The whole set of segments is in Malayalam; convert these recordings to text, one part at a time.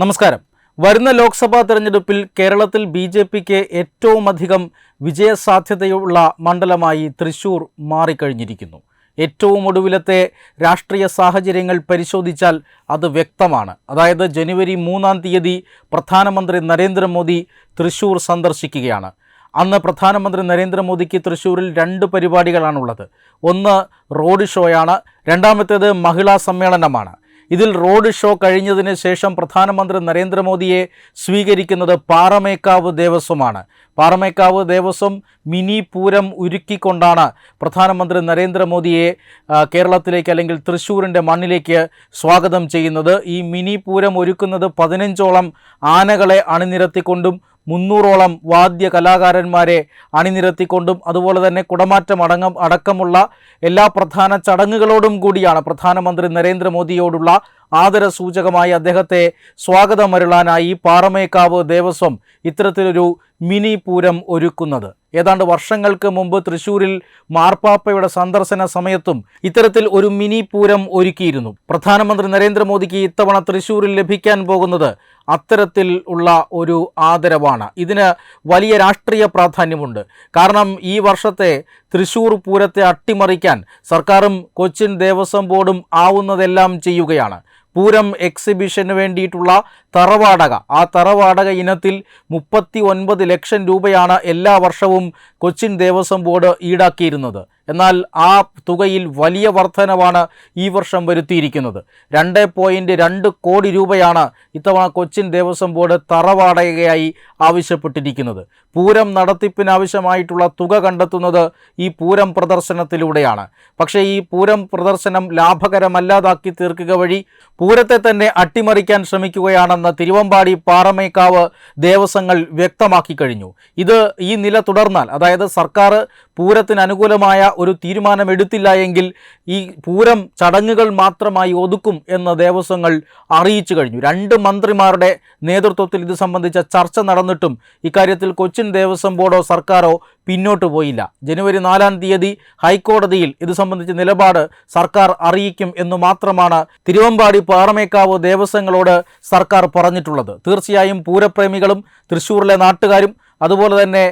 നമസ്കാരം. വരുന്ന ലോക്സഭാ തെരഞ്ഞെടുപ്പിൽ കേരളത്തിൽ ബി ജെ പിക്ക് ഏറ്റവും അധികം വിജയസാധ്യതയുള്ള മണ്ഡലമായി തൃശൂർ മാറിക്കഴിഞ്ഞിരിക്കുന്നു. ഏറ്റവും ഒടുവിലത്തെ രാഷ്ട്രീയ സാഹചര്യങ്ങൾ പരിശോധിച്ചാൽ അത് വ്യക്തമാണ്. അതായത് ജനുവരി മൂന്നാം തീയതി പ്രധാനമന്ത്രി നരേന്ദ്രമോദി തൃശൂർ സന്ദർശിക്കുകയാണ്. അന്ന് പ്രധാനമന്ത്രി നരേന്ദ്രമോദിക്ക് തൃശ്ശൂരിൽ രണ്ട് പരിപാടികളാണുള്ളത്. ഒന്ന് റോഡ് ഷോയാണ് രണ്ടാമത്തേത് മഹിളാ സമ്മേളനമാണ്. ഇതിൽ റോഡ് ഷോ കഴിഞ്ഞതിന് ശേഷം പ്രധാനമന്ത്രി നരേന്ദ്രമോദിയെ സ്വീകരിക്കുന്നത് പാറമേക്കാവ് ദേവസ്വമാണ്. പാറമേക്കാവ് ദേവസ്വം മിനി പൂരം ഒരുക്കിക്കൊണ്ടാണ് പ്രധാനമന്ത്രി നരേന്ദ്രമോദിയെ കേരളത്തിലേക്ക് അല്ലെങ്കിൽ തൃശ്ശൂരിന്റെ മണ്ണിലേക്ക് സ്വാഗതം ചെയ്യുന്നത്. ഈ മിനി പൂരം ഒരുക്കുന്നത് പതിനഞ്ചോളം ആനകളെ അണിനിരത്തിക്കൊണ്ടും മുന്നൂറോളം വാദ്യ കലാകാരന്മാരെ അണിനിരത്തിക്കൊണ്ടും അതുപോലെ തന്നെ കുടമാറ്റം അടങ്ങം അടക്കമുള്ള എല്ലാ പ്രധാന ചടങ്ങുകളോടും കൂടിയാണ് പ്രധാനമന്ത്രി നരേന്ദ്രമോദിയോടുള്ള ആദരസൂചകമായി അദ്ദേഹത്തെ സ്വാഗതമരുളാനായി പാറമേക്കാവ് ദേവസ്വം ഇത്തരത്തിലൊരു മിനി പൂരം ഒരുക്കുന്നത്. ഏതാണ്ട് വർഷങ്ങൾക്ക് മുമ്പ് തൃശൂരിൽ മാർപ്പാപ്പയുടെ സന്ദർശന സമയത്തും ഇത്തരത്തിൽ ഒരു മിനി പൂരം ഒരുക്കിയിരുന്നു. പ്രധാനമന്ത്രി നരേന്ദ്രമോദിക്ക് ഇത്തവണ തൃശൂരിൽ ലഭിക്കാൻ പോകുന്നത് അത്തരത്തിൽ ഉള്ള ഒരു ആദരവാണ്. ഇതിന് വലിയ രാഷ്ട്രീയ പ്രാധാന്യമുണ്ട്. കാരണം ഈ വർഷത്തെ തൃശൂർ പൂരത്തെ അട്ടിമറിക്കാൻ സർക്കാരും കൊച്ചിൻ ദേവസ്വം ബോർഡും ആവുന്നതെല്ലാം ചെയ്യുകയാണ്. പൂരം എക്സിബിഷന് വേണ്ടിയിട്ടുള്ള തറവാടക. ആ തറവാടക ഇനത്തിൽ മുപ്പത്തി ലക്ഷം രൂപയാണ് എല്ലാ വർഷവും കൊച്ചിൻ ദേവസ്വം ബോർഡ് ഈടാക്കിയിരുന്നത്. എന്നാൽ ആ തുകയിൽ വലിയ വർധനവാണ് ഈ വർഷം വരുത്തിയിരിക്കുന്നത്. രണ്ട് പോയിന്റ് രണ്ട് കോടി രൂപയാണ് ഇത്തവണ കൊച്ചിൻ ദേവസ്വം ബോർഡ് തറവാടകയായി ആവശ്യപ്പെട്ടിരിക്കുന്നത്. പൂരം നടത്തിപ്പിനാവശ്യമായിട്ടുള്ള തുക കണ്ടെത്തുന്നത് ഈ പൂരം പ്രദർശനത്തിലൂടെയാണ്. പക്ഷേ ഈ പൂരം പ്രദർശനം ലാഭകരമല്ലാതാക്കി തീർക്കുക വഴി പൂരത്തെ തന്നെ അട്ടിമറിക്കാൻ ശ്രമിക്കുകയാണെന്ന് തിരുവമ്പാടി പാറമേക്കാവ് ദേവസ്വങ്ങൾ വ്യക്തമാക്കി കഴിഞ്ഞു. ഇത് ഈ നില തുടർന്നാൽ അതായത് സർക്കാർ പൂരത്തിന് അനുകൂലമായ ഒരു തീരുമാനമെടുത്തില്ല എങ്കിൽ ഈ പൂരം ചടങ്ങുകൾ മാത്രമായി ഒതുക്കും എന്ന് ദേവസ്വങ്ങൾ അറിയിച്ചു കഴിഞ്ഞു. രണ്ട് മന്ത്രിമാരുടെ നേതൃത്വത്തിൽ ഇത് സംബന്ധിച്ച ചർച്ച നടന്നിട്ടും ഇക്കാര്യത്തിൽ കൊച്ചിൻ ദേവസ്വം ബോർഡോ സർക്കാരോ പിന്നോട്ട് പോയില്ല. ജനുവരി നാലാം തീയതി ഹൈക്കോടതിയിൽ ഇത് സംബന്ധിച്ച നിലപാട് സർക്കാർ അറിയിക്കും എന്ന് മാത്രമാണ് തിരുവമ്പാടി പാറമേക്കാവ് ദേവസ്വങ്ങളോട് സർക്കാർ പറഞ്ഞിട്ടുള്ളത്. തീർച്ചയായും പൂരപ്രേമികളും തൃശ്ശൂരിലെ നാട്ടുകാരും അതുപോലെ തന്നെ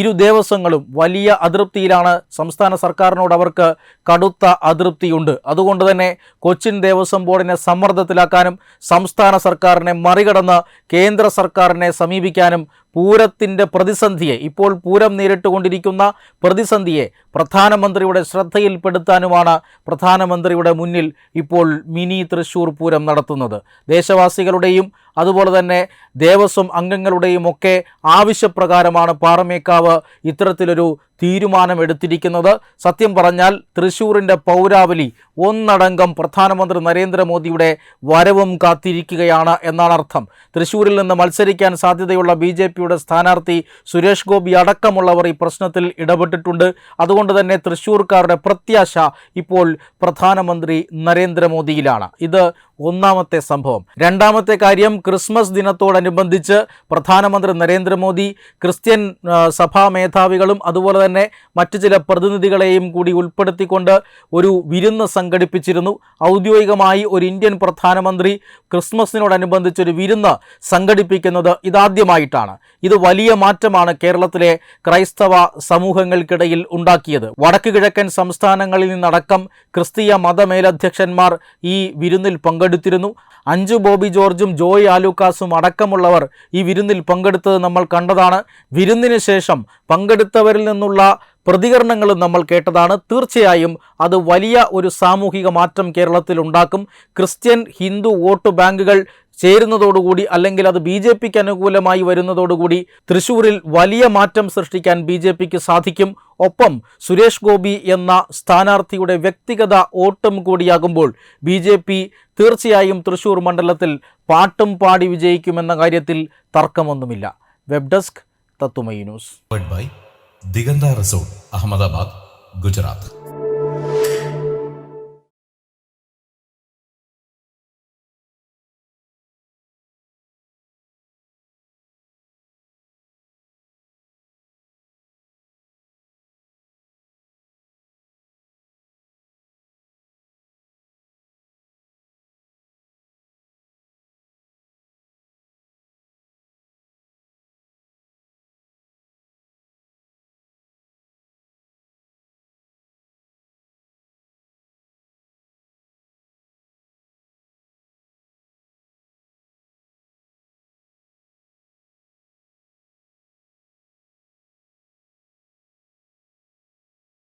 ഇരു ദേവസ്വങ്ങളും വലിയ അതൃപ്തിയിലാണ് സംസ്ഥാന സർക്കാരിനോട് അവർക്ക് കടുത്ത അതൃപ്തിയുണ്ട്. അതുകൊണ്ട് തന്നെ കൊച്ചിൻ ദേവസ്വം ബോർഡിനെ സമ്മർദ്ദത്തിലാക്കാനും സംസ്ഥാന സർക്കാരിനെ മറികടന്ന് കേന്ദ്ര സർക്കാരിനെ സമീപിക്കാനും പൂരത്തിന്റെ പ്രതിസന്ധിയെ ഇപ്പോൾ പൂരം നേരിട്ടുകൊണ്ടിരിക്കുന്ന പ്രതിസന്ധിയെ പ്രധാനമന്ത്രിയുടെ ശ്രദ്ധയിൽപ്പെടുത്താനുമാണ് പ്രധാനമന്ത്രിയുടെ മുന്നിൽ ഇപ്പോൾ മിനി തൃശൂർ പൂരം നടത്തുന്നത്. ദേശവാസികളുടെയും അതുപോലെ തന്നെ ദേവസ്വം അംഗങ്ങളുടെയും ഒക്കെ ആവശ്യപ്രകാരമാണ് പാറമേക്കാവ് ഇത്തരത്തിലൊരു തീരുമാനം എടുത്തിരിക്കുന്നത് സത്യം പറഞ്ഞാൽ തൃശൂരിന്റെ പൗരാവലി ഒന്നടങ്കം പ്രധാനമന്ത്രി നരേന്ദ്രമോദിയുടെ വരവും കാത്തിരിക്കുകയാണ് എന്നാണ് അർത്ഥം. തൃശൂരിൽ നിന്ന് മത്സരിക്കാൻ സാധ്യതയുള്ള ബി ജെ പിയുടെ സ്ഥാനാർത്ഥി സുരേഷ് ഗോപി അടക്കമുള്ളവർ ഈ പ്രശ്നത്തിൽ ഇടപെട്ടിട്ടുണ്ട്. അതുകൊണ്ട് തന്നെ തൃശൂർക്കാരുടെ പ്രത്യാശ ഇപ്പോൾ പ്രധാനമന്ത്രി നരേന്ദ്രമോദിയിലാണ്. ഇത് ഒന്നാമത്തെ സംഭവം. രണ്ടാമത്തെ കാര്യം ക്രിസ്മസ് ദിനത്തോടനുബന്ധിച്ച് പ്രധാനമന്ത്രി നരേന്ദ്രമോദി ക്രിസ്ത്യൻ സഭാ മേധാവികളും അതുപോലെ തന്നെ മറ്റു ചില പ്രതിനിധികളെയും കൂടി ഉൾപ്പെടുത്തിക്കൊണ്ട് ഒരു വിരുന്ന് സംഘടിപ്പിച്ചിരുന്നു. ഔദ്യോഗികമായി ഒരു ഇന്ത്യൻ പ്രധാനമന്ത്രി ക്രിസ്മസിനോടനുബന്ധിച്ച് ഒരു വിരുന്ന് സംഘടിപ്പിക്കുന്നത് ഇതാദ്യമായിട്ടാണ്. ഇത് വലിയ മാറ്റമാണ് കേരളത്തിലെ ക്രൈസ്തവ സമൂഹങ്ങൾക്കിടയിൽ ഉണ്ടാക്കിയത്. വടക്ക് കിഴക്കൻ സംസ്ഥാനങ്ങളിൽ നിന്നടക്കം ക്രിസ്തീയ മതമേലധ്യക്ഷന്മാർ ഈ വിരുന്നിൽ പങ്കെടുത്തിരുന്നു. അഞ്ചു ബോബി ജോർജും ജോയ് ആലൂക്കാസും അടക്കമുള്ളവർ ഈ വിരുന്നിൽ പങ്കെടുത്തത് നമ്മൾ കണ്ടതാണ്. വിരുന്നിന് ശേഷം പങ്കെടുത്തവരിൽ നിന്നുള്ള പ്രതികരണങ്ങളും നമ്മൾ കേട്ടതാണ്. തീർച്ചയായും അത് വലിയ ഒരു സാമൂഹിക മാറ്റം കേരളത്തിൽ ഉണ്ടാക്കും. ക്രിസ്ത്യൻ ഹിന്ദു വോട്ട് ബാങ്കുകൾ ചേരുന്നതോടുകൂടി അല്ലെങ്കിൽ അത് ബി ജെ പിക്ക് അനുകൂലമായി വരുന്നതോടുകൂടി തൃശ്ശൂരിൽ വലിയ മാറ്റം സൃഷ്ടിക്കാൻ ബി ജെ പിക്ക് സാധിക്കും. ഒപ്പം സുരേഷ് ഗോപി എന്ന സ്ഥാനാർത്ഥിയുടെ വ്യക്തിഗത ഓട്ടം കൂടിയാകുമ്പോൾ ബി ജെ പി തീർച്ചയായും തൃശ്ശൂർ മണ്ഡലത്തിൽ പാട്ടും പാടി വിജയിക്കുമെന്ന കാര്യത്തിൽ തർക്കമൊന്നുമില്ല. Web desk തത്തുമൈ news powered by Diganta Resort, Ahmedabad, Gujarat.